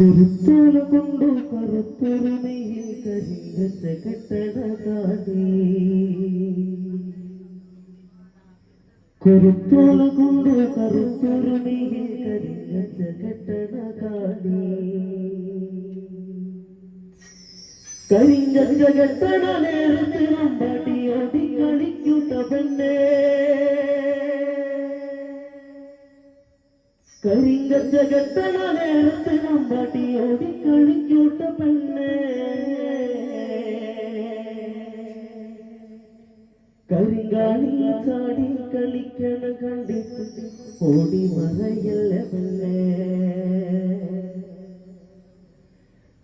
കുരുത്തോല കൊണ്ടു കറുത്തൊരുമയിൽ കരിങ്കച്ച കെട്ടട കാടി കുരുത്തോല കൊണ്ടു കറുത്തൊരുമയിൽ കരിങ്കച്ച കെട്ടട കാടി കരിങ്കച്ച കെട്ടട നേരത്ത് കളിക്കൂട്ട പെണ്ണേ. കരിങ്കച്ച കെട്ടണ നേരത്ത് നമ്പാട്ടി ഓടി കളിക്കൂട്ട പെണ്ണേ. കരിങ്കാണി ചാടി കളിക്കണ കണ്ടിട്ട് ഓടി മറയല്ല പെണ്ണേ.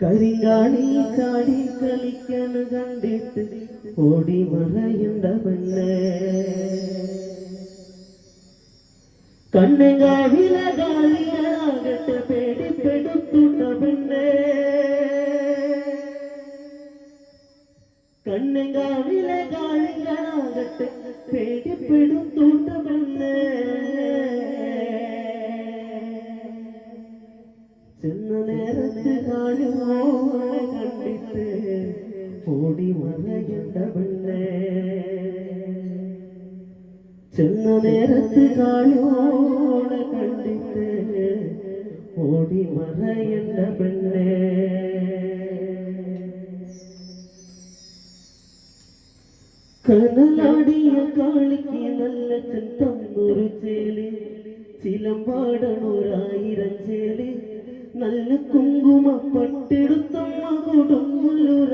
കരിങ്കാണി ചാടി കളിക്കണ കണ്ടിട്ട് ഓടി മറയണ്ട പെണ്ണേ. കണ്ണുകാവിലെ ഗാലിയാകട്ടെ പേടിപ്പെടുത്തുന്ന പെണ്ണേ. കണ്ണുകാവിലെ ഗാലികളാകട്ടെ പേടിപ്പെടുത്തുന്ന പെണ്ണേ. ചെന്ന നേരത്ത് കാണുമോ കണ്ടിട്ട്? ഓടി മറയണ്ട പെണ്ണേ. ചെന്ന നേരത്ത് കാളോട ഓടി മറയണ്ട പെണ്ണേ. കനലാടിയ കാളിക്ക് നല്ല ചെന്തന്നൊരു ചേൽ. ചിലമ്പാടണൊരായിരം ചേൽ. നല്ല കുങ്കുമ പട്ടെടുത്തമ്മ കൊടുങ്ങല്ലൂരാടണ